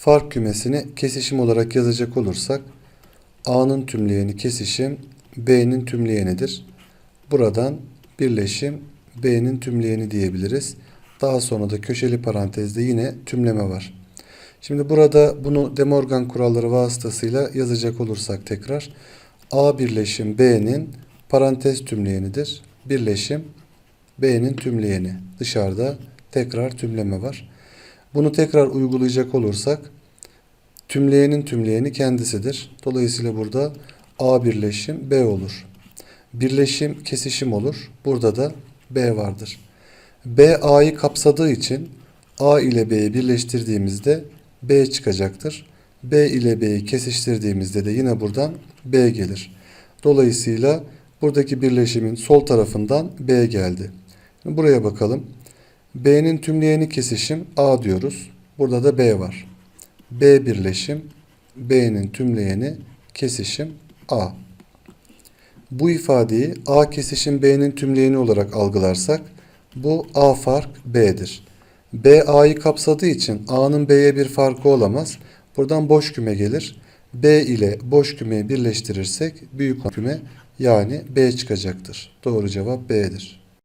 Fark kümesini kesişim olarak yazacak olursak A'nın tümleyeni kesişim B'nin tümleyenidir. Buradan birleşim B'nin tümleyeni diyebiliriz. Daha sonra da köşeli parantezde yine tümleme var. Şimdi burada bunu De Morgan kuralları vasıtasıyla yazacak olursak tekrar A birleşim B'nin parantez tümleyenidir. Birleşim B'nin tümleyeni. Dışarıda tekrar tümleme var. Bunu tekrar uygulayacak olursak tümleyenin tümleyeni kendisidir. Dolayısıyla burada A birleşim B olur. Birleşim kesişim olur. Burada da B vardır. B A'yı kapsadığı için A ile B'yi birleştirdiğimizde B çıkacaktır. B ile B'yi kesiştirdiğimizde de yine buradan B gelir. Dolayısıyla buradaki birleşimin sol tarafından B geldi. Buraya bakalım. B'nin tümleyeni kesişim A diyoruz. Burada da B var. B birleşim B'nin tümleyeni kesişim A. Bu ifadeyi A kesişim B'nin tümleyeni olarak algılarsak bu A fark B'dir. B A'yı kapsadığı için A'nın B'ye bir farkı olamaz. Buradan boş küme gelir. B ile boş kümeyi birleştirirsek büyük küme yani B çıkacaktır. Doğru cevap B'dir.